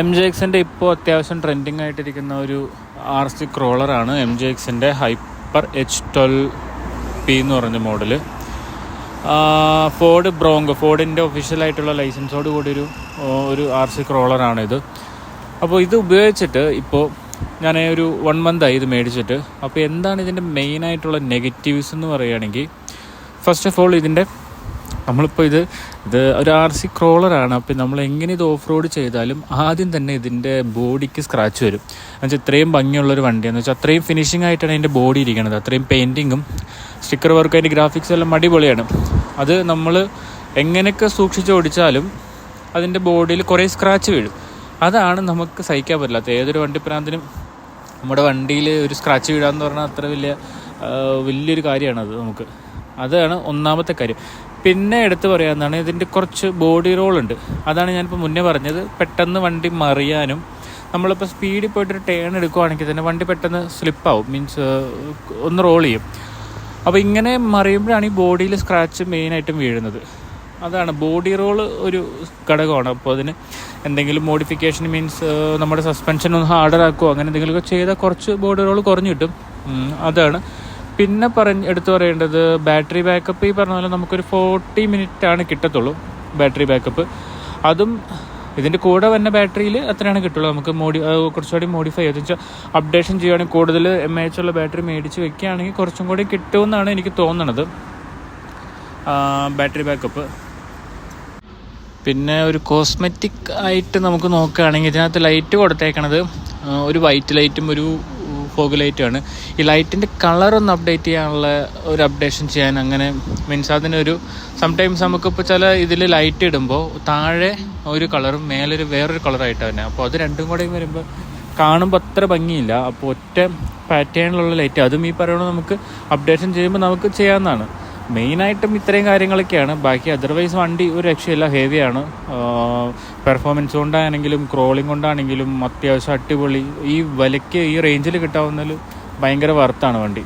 M J എക്സിന്റെ ഇപ്പോൾ അത്യാവശ്യം ട്രെൻഡിങ് ആയിട്ടിരിക്കുന്ന ഒരു ആർ സി ക്രോളറാണ് എം ജെ എക്സിന്റെ ഹൈപ്പർ എച്ച് ട്വൽവ് പി എന്ന് പറഞ്ഞ മോഡൽ ഫോർഡ് ബ്രോങ്കോ ഫോർഡിന്റെ ഒഫീഷ്യലായിട്ടുള്ള ലൈസൻസോട് കൂടി ഒരു ഒരു ആർ സി ക്രോളറാണിത് അപ്പോൾ ഇത്. ഉപയോഗിച്ചിട്ട് ഇപ്പോൾ ഞാൻ ഒരു വൺ മന്തായി ഇത് മേടിച്ചിട്ട്. അപ്പോൾ എന്താണ് ഇതിന്റെ മെയിനായിട്ടുള്ള നെഗറ്റീവ്സ് എന്ന് പറയുകയാണെങ്കിൽ ഫസ്റ്റ് ഓഫ് ഓൾ ഇതിന്റെ നമ്മളിപ്പോൾ ഇത് ഇത് ഒരു ആർ സി ക്രോളറാണ് അപ്പോൾ നമ്മൾ എങ്ങനെ ഇത് ഓഫ് റോഡ് ചെയ്താലും ആദ്യം തന്നെ ഇതിന്റെ ബോഡിക്ക് സ്ക്രാച്ച് വരും. എന്നുവെച്ചാൽ ഇത്രയും ഭംഗിയുള്ളൊരു വണ്ടിയെന്ന് വെച്ചാൽ അത്രയും ഫിനിഷിംഗ് ആയിട്ടാണ് അതിന്റെ ബോഡി ഇരിക്കുന്നത്. അത്രയും പെയിന്റിങ്ങും സ്റ്റിക്കർ വർക്ക് അതിന്റെ ഗ്രാഫിക്സ് എല്ലാം അടിപൊളിയാണ്. അത് നമ്മൾ എങ്ങനെയൊക്കെ സൂക്ഷിച്ച് ഓടിച്ചാലും അതിന്റെ ബോഡിയിൽ കുറേ സ്ക്രാച്ച് വീഴും. അതാണ് നമുക്ക് സഹിക്കാൻ പറ്റില്ലാത്ത. ഏതൊരു വണ്ടിപ്രാന്തിനും നമ്മുടെ വണ്ടിയിൽ ഒരു സ്ക്രാച്ച് വീഴാന്ന് പറഞ്ഞാൽ അത്ര വലിയ വലിയൊരു കാര്യമാണത് നമുക്ക്. അതാണ് ഒന്നാമത്തെ കാര്യം. പിന്നെ എടുത്തു പറയാവുന്നതാണ് ഇതിന്റെ കുറച്ച് ബോഡി റോൾ ഉണ്ട്. അതാണ് ഞാനിപ്പോൾ മുന്നേ പറഞ്ഞത്. പെട്ടെന്ന് വണ്ടി മറിയാനും നമ്മളിപ്പോൾ സ്പീഡിൽ പോയിട്ടൊരു ടേൺ എടുക്കുവാണെങ്കിൽ തന്നെ വണ്ടി പെട്ടെന്ന് സ്ലിപ്പാവും മീൻസ് ഒന്ന് റോൾ ചെയ്യും. അപ്പോൾ ഇങ്ങനെ മറിയുമ്പോഴാണ് ഈ ബോഡിയിൽ സ്ക്രാച്ച് മെയിനായിട്ടും വീഴുന്നത്. അതാണ് ബോഡി റോൾ ഒരു ഘടകമാണ്. അപ്പോൾ അതിന് എന്തെങ്കിലും മോഡിഫിക്കേഷൻ മീൻസ് നമ്മുടെ സസ്പെൻഷൻ ഒന്ന് ഹാർഡർ ആക്കുമോ അങ്ങനെ എന്തെങ്കിലുമൊക്കെ ചെയ്താൽ കുറച്ച് ബോഡി റോൾ കുറഞ്ഞു കിട്ടും. അതാണ്. പിന്നെ പറഞ്ഞ് എടുത്തു പറയേണ്ടത് ബാറ്ററി ബാക്കപ്പ് ഈ പറഞ്ഞ പോലെ നമുക്കൊരു ഫോർട്ടി മിനിറ്റ് ആണ് കിട്ടത്തുള്ളൂ ബാറ്ററി ബാക്കപ്പ് അതും ഇതിന്റെ കൂടെ വന്ന ബാറ്ററിയിൽ അത്രയാണ് കിട്ടുള്ളൂ. നമുക്ക് മോഡി കുറച്ചുകൂടി മോഡിഫൈ ചെയ്ത് വെച്ചാൽ അപ്ഡേഷൻ ചെയ്യുകയാണെങ്കിൽ കൂടുതൽ എം എച്ച് ഉള്ള ബാറ്ററി മേടിച്ച് വെക്കുകയാണെങ്കിൽ കുറച്ചും കൂടി കിട്ടുമെന്നാണ് എനിക്ക് തോന്നുന്നത് ബാറ്ററി ബാക്കപ്പ് പിന്നെ ഒരു കോസ്മെറ്റിക് ആയിട്ട് നമുക്ക് നോക്കുകയാണെങ്കിൽ ഇതിനകത്ത് ലൈറ്റ് കൊടുത്തേക്കണത് ഒരു വൈറ്റ് ലൈറ്റും ഒരു ഫോഗ് ആണ് ഈ ലൈറ്റിന്റെ കളർ ഒന്ന് അപ്ഡേറ്റ് ചെയ്യാനുള്ള ഒരു അപ്ഡേഷൻ ചെയ്യാൻ അങ്ങനെ മീൻസ് അതിനൊരു സംടൈംസ് നമുക്കിപ്പോൾ ചില ഇതിൽ ലൈറ്റ് ഇടുമ്പോൾ താഴെ ഒരു കളറും മേലൊരു വേറൊരു കളറായിട്ട് തന്നെ. അപ്പോൾ അത് രണ്ടും കൂടെ വരുമ്പോൾ കാണുമ്പോൾ അത്ര ഭംഗിയില്ല. അപ്പോൾ ഒറ്റ പാറ്റേണിലുള്ള ലൈറ്റ് അതും ഈ പറയുന്നത് നമുക്ക് അപ്ഡേഷൻ ചെയ്യുമ്പോൾ നമുക്ക് ചെയ്യാവുന്നതാണ്. മെയിനായിട്ടും ഇത്രയും കാര്യങ്ങളൊക്കെയാണ്. ബാക്കി അതർവൈസ് വണ്ടി ഒരു രക്ഷയില്ല. ഹെവിയാണ് പെർഫോമൻസ് കൊണ്ടാണെങ്കിലും ക്രോളിംഗ് കൊണ്ടാണെങ്കിലും അത്യാവശ്യം അടിപൊളി. ഈ വിലയ്ക്ക് ഈ റേഞ്ചിൽ കിട്ടാവുന്നതിൽ ഭയങ്കര വർത്താണ് വണ്ടി.